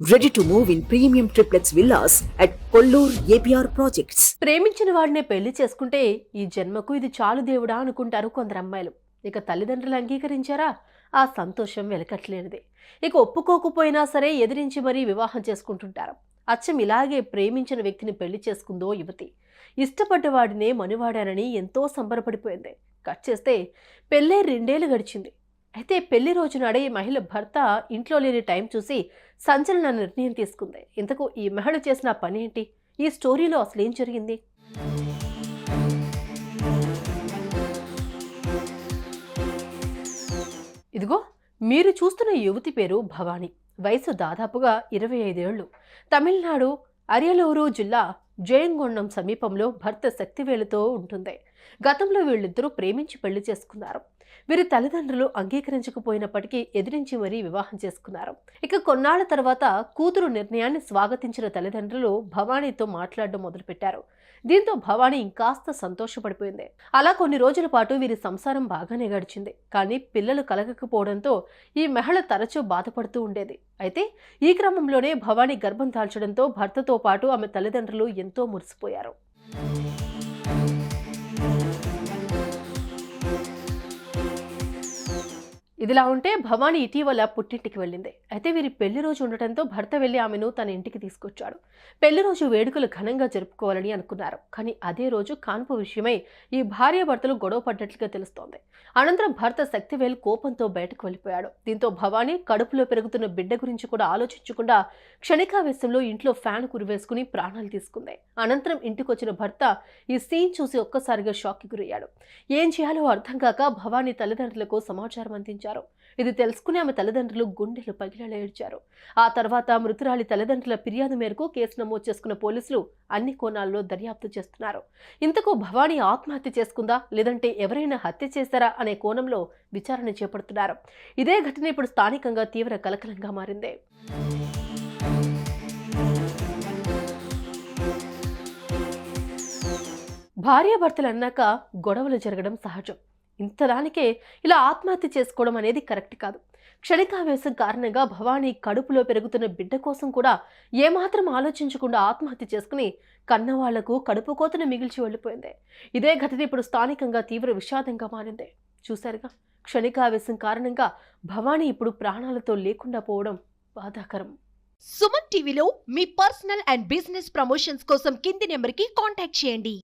Ready to move in premium triplets villas at Kollur APR projects ప్రేమించిన వాడినే పెళ్ళి చేసుకుంటే ఈ జన్మకు ఇది చాలు దేవుడా అనుకుంటారు కొందరు అమ్మాయిలు. ఇక తల్లిదండ్రులు అంగీకరించారా? ఆ సంతోషం వెలకట్లేనిది ఇక ఒప్పుకోకపోయినా సరే ఎదిరించి మరీ వివాహం చేసుకుంటుంటారు. అచ్చం ఇలాగే ప్రేమించిన వ్యక్తిని పెళ్ళి చేసుకుందో యువతి. ఇష్టపడ్డ వాడినే మనువాడానని ఎంతో సంబరపడిపోయింది. కట్ చేస్తే పెళ్ళే రెండేళ్ళు గడిచింది. అయితే పెళ్ళి రోజు నాడే ఈ మహిళ భర్త ఇంట్లో లేని టైం చూసి సంచలన నిర్ణయం తీసుకుంది. ఇంతకు ఈ మహిళ చేసిన పని ఏంటి? ఈ స్టోరీలో అసలు ఏం జరిగింది? ఇదిగో మీరు చూస్తున్న యువతి పేరు భవానీ. వయసు దాదాపుగా ఇరవై ఐదేళ్ళు తమిళనాడు అరియలూరు జిల్లా జయంగొండం సమీపంలో భర్త శక్తివేలుతో ఉంటుంది. గతంలో వీళ్ళిద్దరూ ప్రేమించి పెళ్ళి చేసుకున్నారు. వీరి తల్లిదండ్రులు అంగీకరించకపోయినప్పటికీ ఎదిరించి మరీ వివాహం చేసుకున్నారు. ఇక కొన్నాళ్ళ తర్వాత కూతురు నిర్ణయాన్ని స్వాగతించిన తల్లిదండ్రులు భవానీతో మాట్లాడడం మొదలుపెట్టారు. దీంతో భవానీ ఇంకాస్త సంతోషపడిపోయింది. అలా కొన్ని రోజుల పాటు వీరి సంసారం బాగానే గడిచింది. కానీ పిల్లలు కలగకపోవడంతో ఈ మహిళ తరచూ బాధపడుతూ ఉండేది. అయితే ఈ క్రమంలోనే భవానీ గర్భం దాల్చడంతో భర్తతో పాటు ఆమె తల్లిదండ్రులు ఎంతో మురిసిపోయారు. ఇదిలా ఉంటే భవానీ ఇటీవల పుట్టింటికి వెళ్ళింది. అయితే వీరి పెళ్ళి రోజు ఉండటంతో భర్త వెళ్ళి ఆమెను తన ఇంటికి తీసుకొచ్చాడు. పెళ్ళి రోజు వేడుకలు ఘనంగా జరుపుకోవాలని అనుకున్నారు. కానీ అదే రోజు కాన్పు విషయమై ఈ భార్యాభర్తలు గొడవ పడ్డట్లుగా తెలుస్తోంది. అనంతరం భర్త శక్తివేల్ కోపంతో బయటకు వెళ్ళిపోయాడు. దీంతో భవానీ కడుపులో పెరుగుతున్న బిడ్డ గురించి కూడా ఆలోచించకుండా క్షణికావేశంలో ఇంట్లో ఫ్యాన్ కురివేసుకుని ప్రాణాలు తీసుకుంది. అనంతరం ఇంటికొచ్చిన భర్త ఈ సీన్ చూసి ఒక్కసారిగా షాక్కి గురయ్యాడు. ఏం చేయాలో అర్థం కాక భవానీ తల్లిదండ్రులకు సమాచారం అందించారు. ఇది తెలుసుకుని ఆమె తల్లిదండ్రులు గుండెలు పగిలేడ్చారు ఆ తర్వాత మృతురాలి తల్లిదండ్రుల ఫిర్యాదు మేరకు కేసు నమోదు చేసుకున్న పోలీసులు అన్ని కోణాల్లో దర్యాప్తు చేస్తున్నారు. ఇంతకు భవానీ ఆత్మహత్య చేసుకుందా? లేదంటే ఎవరైనా హత్య చేశారా? అనే కోణంలో విచారణ చేపడుతున్నారు. ఇదే ఘటన ఇప్పుడు స్థానికంగా తీవ్ర కలకలంగా మారింది. భార్యాభర్తలు అన్నాక గొడవలు జరగడం సహజం. ఇంతదానికే ఇలా ఆత్మహత్య చేసుకోవడం అనేది కరెక్ట్ కాదు. క్షణికావేశం కారణంగా భవానీ కడుపులో పెరుగుతున్న బిడ్డ కోసం కూడా ఏమాత్రం ఆలోచించకుండా ఆత్మహత్య చేసుకుని కన్నవాళ్ళకు కడుపు కోతను మిగిల్చి వెళ్ళిపోయింది. ఇదే ఘటన ఇప్పుడు స్థానికంగా తీవ్ర విషాదంగా మారింది. చూశారుగా? క్షణికావేశం కారణంగా భవానీ ఇప్పుడు ప్రాణాలతో లేకుండా పోవడం బాధాకరం. సుమన్ టీవీలో మీ పర్సనల్ అండ్ బిజినెస్ ప్రమోషన్స్ కోసం కింది నెంబర్కి కాంటాక్ట్ చేయండి.